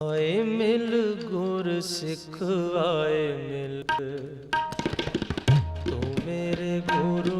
ਆਏ ਮਿਲ ਗੁਰ ਸਿੱਖ ਆਏ ਮਿਲ। ਤੂੰ ਮੇਰੇ ਗੁਰੂ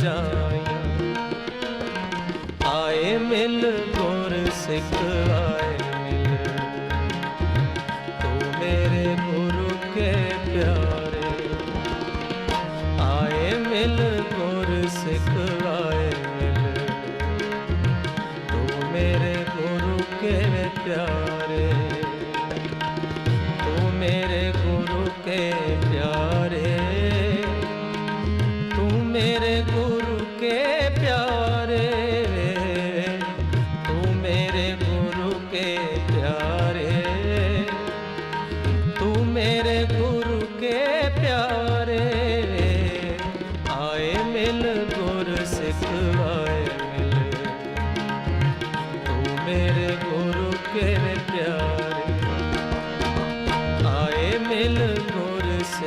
ਜਾਇਆ ਆਏ ਮਿਲ ਗੁਰ ਸਿੱਖ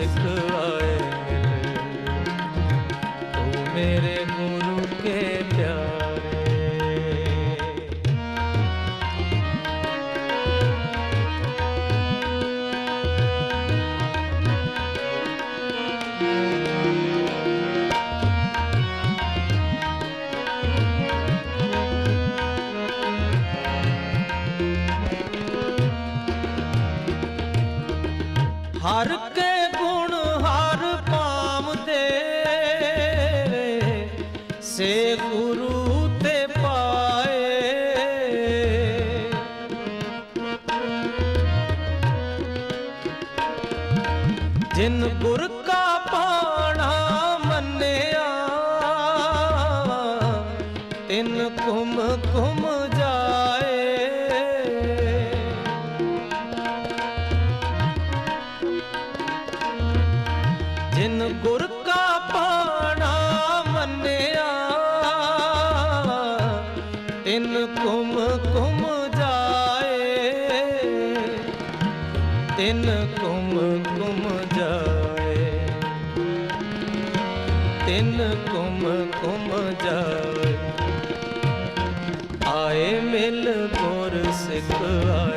ਲਿਖ ਆਏ ਤੂੰ ਮੇਰੇ ਗੁਰੂ ਕੇ ਪਿਆਰੇ ਹਰ ਤਿੰਨ ਘੁਮ ਘੁਮ ਜਾਏ। ਜਿੰਨ ਗੁਰ ਕਾ ਪਾਣਾ ਮੰਨਿਆ, ਤਿੰਨ ਘੁਮ ਘੁਮ ਜਾਏ। ਤਿੰਨ ਘੁਮ ਘੁਮ ਜਾਏ। ਤਿੰਨ ਘੁਮ ਘੁਮ ਜਾਏ। ਆਏ ਮਿਲ ਮੋਰ ਸਿੱਖ ਆਏ।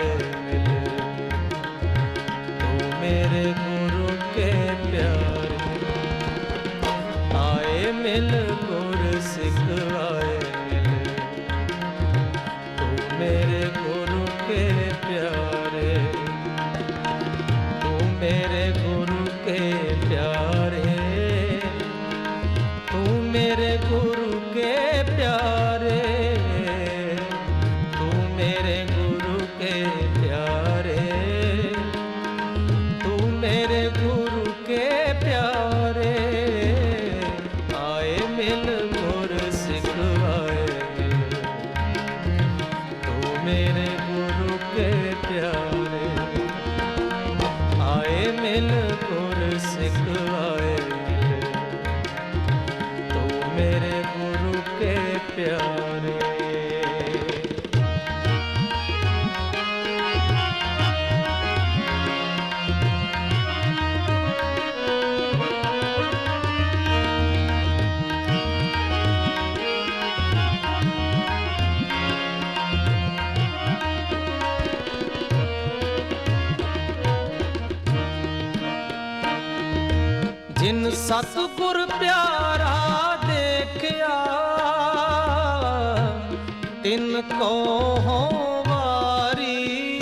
ਸਤਗੁਰ ਪਿਆਰਾ ਦੇਖਿਆ ਤਿੰਨ ਕੋ ਹੋ ਵਾਰੀ।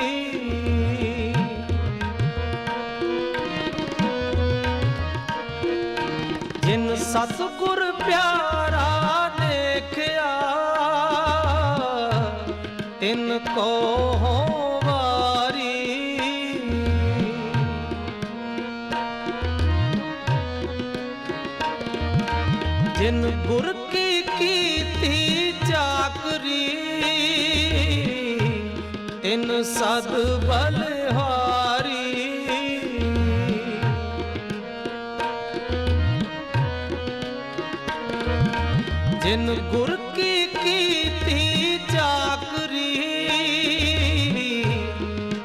ਜਿਨ ਸਤਗੁਰ ਪਿਆਰਾ ਦੇਖਿਆ ਤਿੰਨ ਕੋ ਹੋ ਜਿਨ ਗੁਰ ਕੀ ਕੀਤੀ ਚਾਕਰੀ,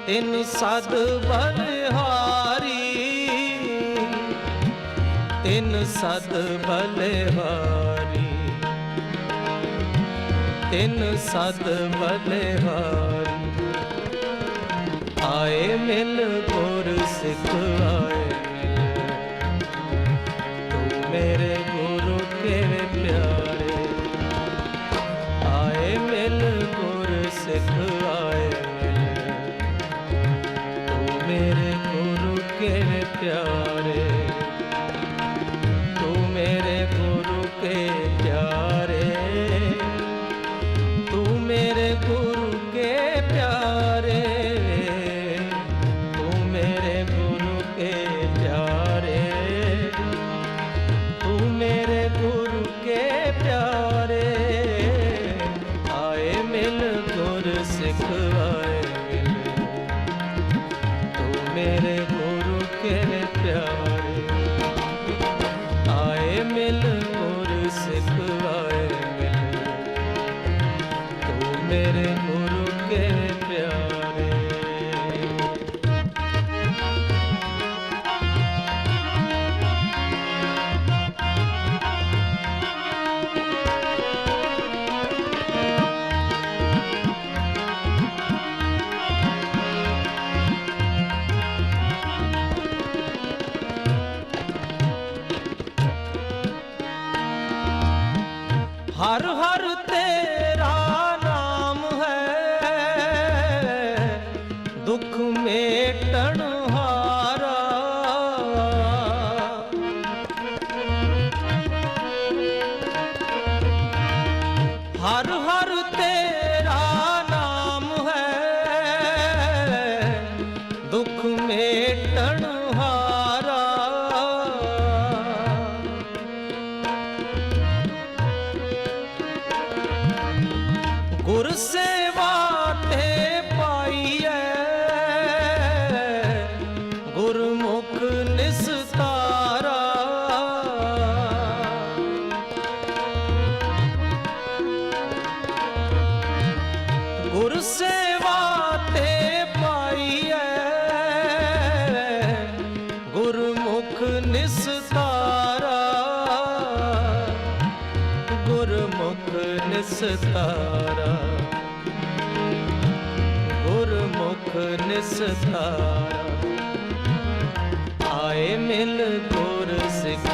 ਤਿਨ ਸਦ ਬਲਹਾਰੀ। ਤਿਨ ਸਦ ਬਲਹਾਰੀ। ਤਿਨ ਸਦ ਬਲਹਾਰੀ। ਆਏ ਮਿਲ por ser ਨਿਸਤਾਰਾ ਗੁਰਮੁਖ ਨਿਸਤਾਰਾ। ਆਏ ਮਿਲ ਗੁਰ ਸਿੱਖ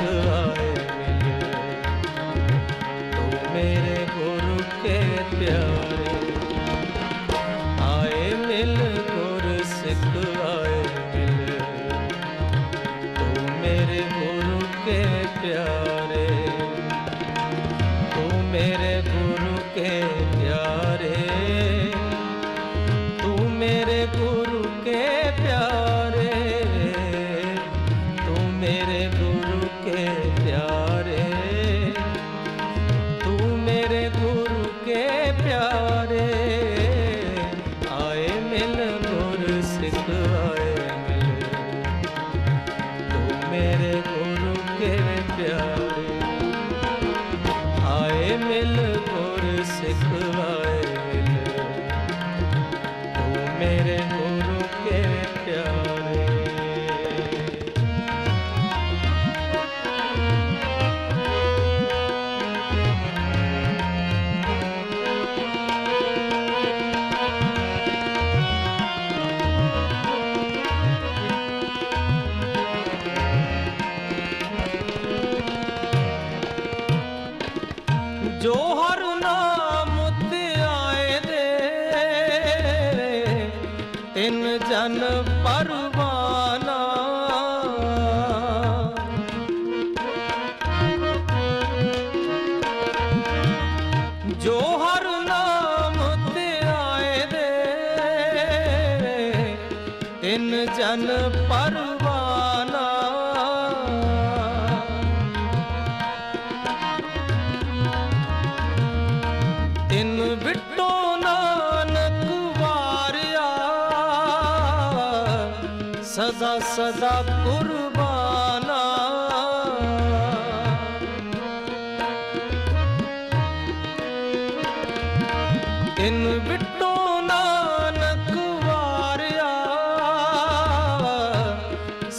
Christmas. चन पा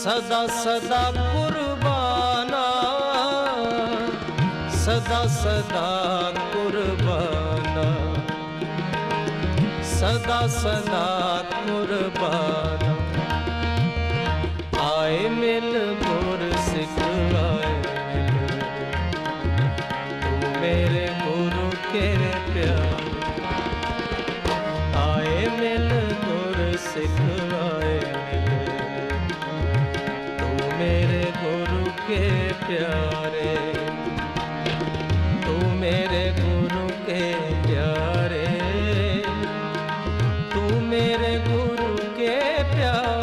ਸਦਾ ਸਦਾ ਕੁਰਬਾਨਾ ਸਦਾ ਸਦਾ ਕੁਰਬਾਨਾ ਸਦਾ ਸਦਾ ਕੁਰਬਾਨਾ। प्यार